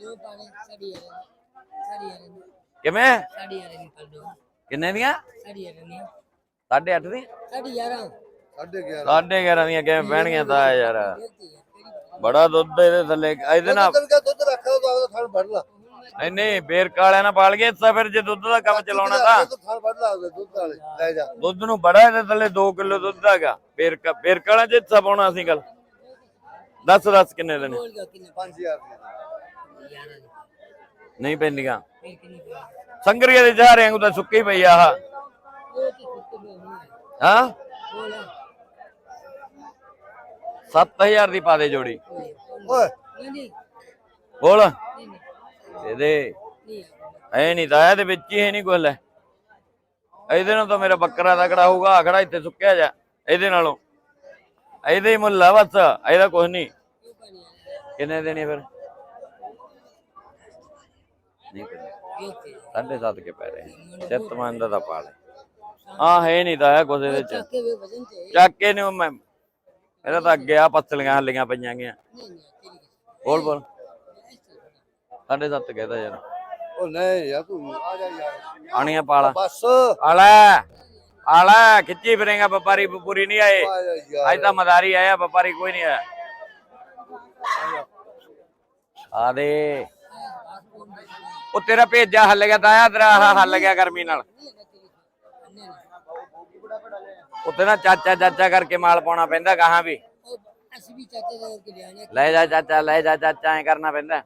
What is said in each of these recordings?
ਦੋ ਪਾਣੇ ਸਾਡੀ ਆ ਸਾਡੀ ਆ ਕਿਵੇਂ? ਆ ਰਹੀ ਦੋ ਕਿੰਨੇ ਦੀਆਂ? ਸਾਡੀ ਆ ਰਹੀ 8.5 ਦੀਆਂ? ਸਾਡੀ ਯਾਰਾਂ ਸਾਢੇ 11 11.5 ਦੀਆਂ ਕਿਵੇਂ ਪੈਣਗੀਆਂ ਤਾਂ ਯਾਰ? ਬੜਾ ਦੁੱਧ ਇਹਦੇ ਥੱਲੇ ਇਹਦੇ ਨਾਲ ਦੁੱਧ ਰੱਖਿਆ ਤਾਂ ਆਪਦਾ ਥਣ ਫੜ ਲਾ। ਨਹੀਂ ਨਹੀਂ ਬੇਰ ਕਾਲਿਆਂ ਨਾਲ ਪਾਲ ਕੇ ਤਾਂ ਫਿਰ ਜੇ ਦੁੱਧ ਦਾ ਕੰਮ ਚਲਾਉਣਾ ਤਾਂ। ਥਣ ਫੜ ਲਾ ਉਹਦੇ ਦੁੱਧ ਵਾਲੇ ਲੈ ਜਾ। ਦੁੱਧ ਨੂੰ ਬੜਾ ਇਹਦੇ ਥੱਲੇ 2 ਕਿਲੋ ਦੁੱਧ ਹੈਗਾ। ਬੇਰ ਬੇਰ ਕਾਲਾਂ ਚ ਹਿੱਸਾ ਪਾਉਣਾ ਸੀ ਗੱਲ ਦੱਸ ਦੱਸ ਕਿੰਨੇ ਕਿੰਨੇ। 5000 ਦੀ ਯਾਰਾਂ ਦੀ। ਨਹੀਂ ਪੈਂਦੀਆਂ। ਸੰਗਰੀਏ ਦੇ ਚਾਰੇ ਵਾਂਗੂ ਤਾਂ ਸੁੱਕੀ ਪਈ ਆ ਆਹ। ਹਾਂ? ਬੋਲ 7000 ਦੀ ਪਾ ਦੇ ਜੋੜੀ। ਓਏ। ਨਹੀਂ ਨਹੀਂ ਬੋਲ। ਇਹਦੇ ਨਹੀਂ ਐ ਨਹੀਂ ਤਾਂ ਇਹਦੇ ਵਿੱਚ ਹੀ ਹੈ ਨਹੀਂ ਕੁਝ ਲੈ। ਇਹਦੇ ਨਾਲ ਤਾਂ ਮੇਰਾ ਬੱਕਰਾ ਤਕੜਾ ਹੋਊਗਾ ਆਖੜਾ ਇੱਥੇ ਸੁੱਕਿਆ ਜਾ ਇਹਦੇ ਨਾਲੋਂ। ਇਹਦੇ ਹੀ ਮੁੱਲ ਆ ਬਸ ਇਹਦਾ ਕੁਝ ਨਹੀਂ। ਕਿੰਨੇ ਦੇਣੇ ਫਿਰ? ਨਹੀਂ ਕਿੰਨੇ ਇਹ ਤੇ ਸਾਢੇ ਸੱਤ ਕੇ ਪੈ ਰਹੇ ਚਿੱਤ ਮੰਨ ਦਾ ਤਾਂ ਪਾ ਲੈ ਹਾਂ ਨਹੀਂ ਤਾਂ ਹੈ ਕੁਝ ਇਹਦੇ ਚ। ਚੱਕੇ ਵੇ ਵਜਨ ਤੇ ਚੱਕ ਕੇ ਨੇ ਮੈਂ ਇਹਦਾ ਤਾਂ ਅੱਗੇ ਆ ਪੱਤਲੀਆਂ ਹੱਲੀਆਂ ਪਈਆਂ ਕਿਸੇ ਬੋਲ ਬੋਲ। ਸਾਢੇ ਸੱਤ ਕਹਿਦਾ ਯਾਰ। ਉਹ ਨਹੀਂ ਯਾਰ ਤੂੰ ਆ ਜਾ ਯਾਰ। ਆਣੀਆਂ ਪਾਲਾ। ਬਸ। ਆਲਾ। ਆਲਾ ਖਿੱਚੀ ਫਿਰੇਗਾ ਵਪਾਰੀ ਪੂਰੀ ਨਹੀਂ ਆਏ। ਆ ਅੱਜ ਤਾਂ ਮਦਾਰੀ ਆਇਆ ਵਪਾਰੀ ਕੋਈ ਨਹੀਂ ਆਇਆ। ਆ ਦੇ। ਉਹ ਤੇਰਾ ਭੇਜਾ ਹੱਲ ਗਿਆ ਤਾਇਆ ਤੇਰਾ ਆਹ ਹੱਲ ਗਿਆ ਗਰਮੀ ਨਾਲ। ਉੱਤੇ ਨਾ ਚਾਚਾ ਚਾਚਾ ਕਰਕੇ ਮਾਲ ਪਾਉਣਾ ਪੈਂਦਾ ਕਹਾਂ ਵੀ। ਅਸੀਂ ਵੀ ਚਾਚੇ ਦਾ ਕਰਕੇ ਲਿਆਣੇ ਲੈ ਜਾ ਚਾਚਾ ਲੈ ਜਾ ਚਾਚਾ ਐ ਕਰਨਾ ਪੈਂਦਾ।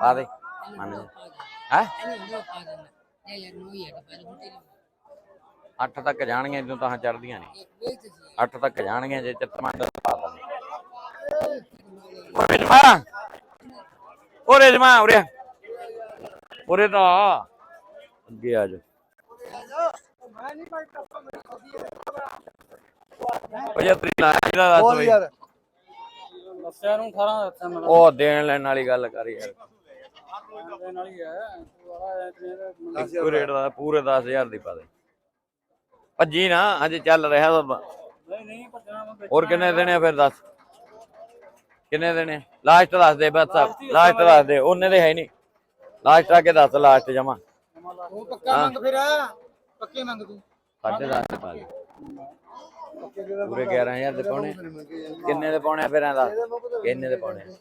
ਪਾ ਦੇ। ਮੰਨ ਹੈ? ਅੱਠ ਤੱਕ ਜਾਣਗੀਆਂ ਜਦੋਂ ਤਾਂ ਚੜਦੀਆਂ ਨੇ। ਅੱਠ ਤੱਕ ਜਾਣਗੀਆਂ ਜੇ ਚਿੱਤਮੰਦ ਪਾ ਦਿੰਦੇ। ਓ ਰਜਮਾ। ਓ ਰਜਮਾ ਉਰੇ। ਉਰੇ ਤਾਂ ਆ। ਅੱਗੇ ਆ ਜਾ ਪਜਤਰੀ ਲਾ ਇਹਦਾ ਦੱਸ ਬੋਲ ਬਈ। ਯਾਰ। ਦੱਸਿਆ ਨੂੰ 18 ਦੱਸਿਆ ਮੈਂ ਉਹ ਦੇਣ ਲੈਣ ਵਾਲੀ ਗੱਲ ਕਰ ਯਾਰ। ਦੇ ਨਾਲ ਹੀ ਹੈ ਵਾਲਾ ਇਤਨੇ ਇੱਕੋ ਰੇਟ ਦਾ ਪੂਰੇ 10000 ਦੀ ਪਾ ਦੇ। ਭੱਜੀ ਨਾ ਅਜੇ ਚੱਲ ਰਿਹਾ ਤਾਂ ਨਹੀਂ ਨਹੀਂ ਭੱਜਣਾ ਮੈਂ ਹੋਰ ਕਿੰਨੇ ਦੇਣੇ ਆ ਫਿਰ ਦੱਸ। ਕਿੰਨੇ ਦੇਣੇ ਲਾਸਟ ਦੱਸ ਦੇ ਬਸ ਲਾਸਟ ਦੱਸ ਦੇ ਉਹਨੇ ਦੇ ਹੈ ਨਹੀਂ। ਲਾਸਟ ਆ ਕੇ ਦੱਸ ਲਾਸਟ ਜਮਾ। ਉਹ ਪੱਕਾ ਮੰਗ ਫਿਰ। ਪੱਕੇ ਮੰਗ ਤੂੰ। ਸਾਢੇ ਦਸ ਦੇ ਪਾ ਦੇ। ਪੂਰੇ 11000 ਦੇ ਪਾਉਣੇ ਕਿੰਨੇ ਦੇ ਪਾਉਣੇ ਆ ਫਿਰ ਐਂ ਦੱਸ ਕਿੰਨੇ ਦੇ ਪਾਉਣੇ ਆ?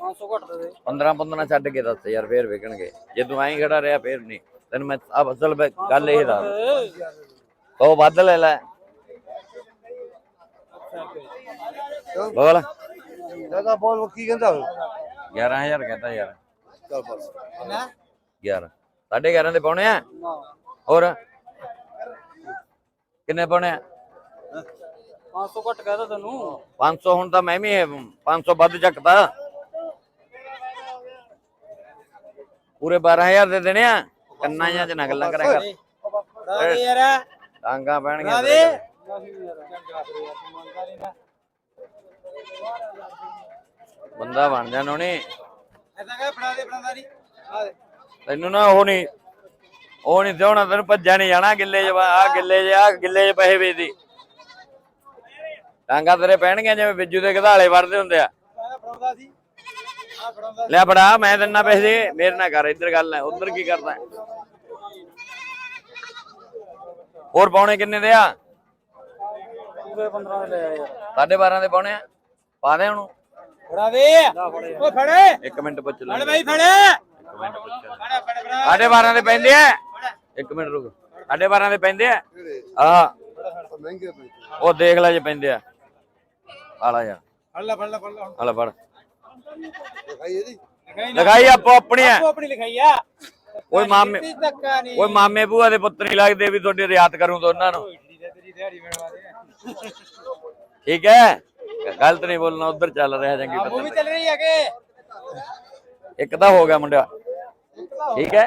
500 ਘੱਟ ਦੇ ਦੇ। 15 15 ਛੱਡ ਕੇ ਦੱਸ ਯਾਰ ਫੇਰ ਵਿਕਣਗੇ। ਜੇ ਤੂੰ ਐਂ ਖੜਾ ਰਿਹਾ ਫੇਰ ਨਹੀਂ। ਤੈਨੂੰ ਮੈਂ ਅਬ ਅਸਲ ਵਿੱਚ ਗੱਲ ਇਹ ਦੱਸ ਉਹ ਵੱਧ ਲੈ ਲੈ। ਬੋਲ। ਜਗਾ ਬੋਲ ਕੀ ਕਹਿੰਦਾ। 11000 ਕਹਿੰਦਾ ਯਾਰ। ਚੱਲ ਬਸ ਨਾ 11 ਸਾਢੇ 11 ਦੇ ਪਾਉਣੇ ਆ? ਹੋਰ? ਕਿੰਨੇ ਪਾਉਣੇ ਆ? 500 ਘੱਟ ਕਹਿਦਾ ਤੈਨੂੰ। 500 ਹੁਣ ਤਾਂ ਮੈਂ ਵੀ 500 ਵੱਧ ਚੱਕਦਾ ਪੂਰੇ 12000 ਦੇ ਦੇਣੇ ਆ। ਕੰਨਾਂ ਜਾਂ ਚ ਨਾ ਗੱਲਾਂ ਕਰਾਂਗਾ ਦੇ ਯਾਰ। ਟਾਂਗਾ ਪੈਣਗੀਆਂ। ਬੰਦਾ ਬਣ ਜਾਣ ਉਹਨੇ ਐਦਾਂ ਕਹ ਫੜਾ ਦੇ ਫੜਾਦਾ ਨਹੀਂ। ਆ ਦੇ। ਤੈਨੂੰ ਨਾ ਉਹ ਨਹੀਂ ਉਹ ਨਹੀਂ ਦੇਉਣਾ ਤੈਨੂੰ ਭੱਜਾ ਨਹੀਂ ਜਾਣਾ ਗਿੱਲੇ ਚ ਆ ਗਿੱਲੇ ਆ ਗਿੱਲੇ ਚ ਪੈਸੇ ਵੇਚਦੀ। ਟਾਂਗਾ ਤੇਰੇ ਪੈਣਗੀਆਂ ਜਿਵੇਂ ਬਿੱਜੂ ਦੇ ਗਧਾਲੇ ਵੜਦੇ ਹੁੰਦੇ ਆ। ਆ ਫੜਾਉਂਦਾ ਸੀ। ਆ ਫੜਾਉਂਦਾ ਲੈ ਫੜਾ ਮੈਂ ਦਿੰਨਾ ਪੈਸੇ ਮੇਰੇ ਨਾਲ ਕਰ ਇੱਧਰ ਗੱਲ ਹੈ ਉਧਰ ਕੀ ਕਰਦਾ? ਹੋਰ ਪਾਉਣੇ ਕਿੰਨੇ ਦੇ ਆ? ਪੂਰੇ 15 ਦੇ ਲੈ ਆ ਯਾਰ ਸਾਢੇ 12 ਦੇ ਪਾਉਣੇ ਆ? ਪਾ ਦੇ ਹੁਣ ਫੜਾ ਦੇ। ਓ ਫੜੇ। ਇੱਕ ਮਿੰਟ ਪੁੱਛ ਲੈ। ਫੜ ਬਾਈ ਫੜ। ਇੱਕ ਮਿੰਟ ਪੁੱਛ ਲੈ। ਫੜ ਫੜ ਫੜ। ਸਾਢੇ 12 ਦੇ ਪੈਂਦੇ ਆ। ਇੱਕ ਮਿੰਟ ਰੁਕ। ਸਾਢੇ 12 ਦੇ ਪੈਂਦੇ ਆ। ਆ। ਮਹਿੰਗੇ ਉਹ ਦੇਖ ਲੈ ਜੇ ਪੈਂਦੇ ਆ। ਆਲਾ ਯਾਰ। ਫੜ ਲੈ ਫੜ ਲੈ ਫੜ ਲੈ ਆਲਾ ਫੜ। ਦਿਖਾਈ ਇਹਦੀ? ਲਗਾਈ ਆਪੋ ਆਪਣੀ ਆ। ਆਪੋ ਆਪਣੀ ਲਿਖਾਈ ਆ। ਓਏ ਮਾਮੇ ਤੀ ਧੱਕਾ ਨਹੀਂ ਓਏ ਮਾਮੇ ਭੂਆ ਦੇ ਪੁੱਤਰ ਨਹੀਂ ਲੱਗਦੇ ਵੀ ਤੁਹਾਡੀ ਰਿਆਤ ਕਰੂੰ ਦੋਨਾਂ ਨੂੰ। ਠੀਕ ਹੈ? ਗਲਤ ਨਹੀਂ ਬੋਲਣਾ ਉਧਰ ਚੱਲ ਰਿਹਾ ਚੰਗੀ ਉਹ ਵੀ ਪੱਤਰ ਚੱਲ ਰਹੀ ਹੈ ਕਿ ਇੱਕ ਤਾਂ ਹੋ ਗਿਆ ਮੁੰਡਿਆ। ਠੀਕ ਹੈ।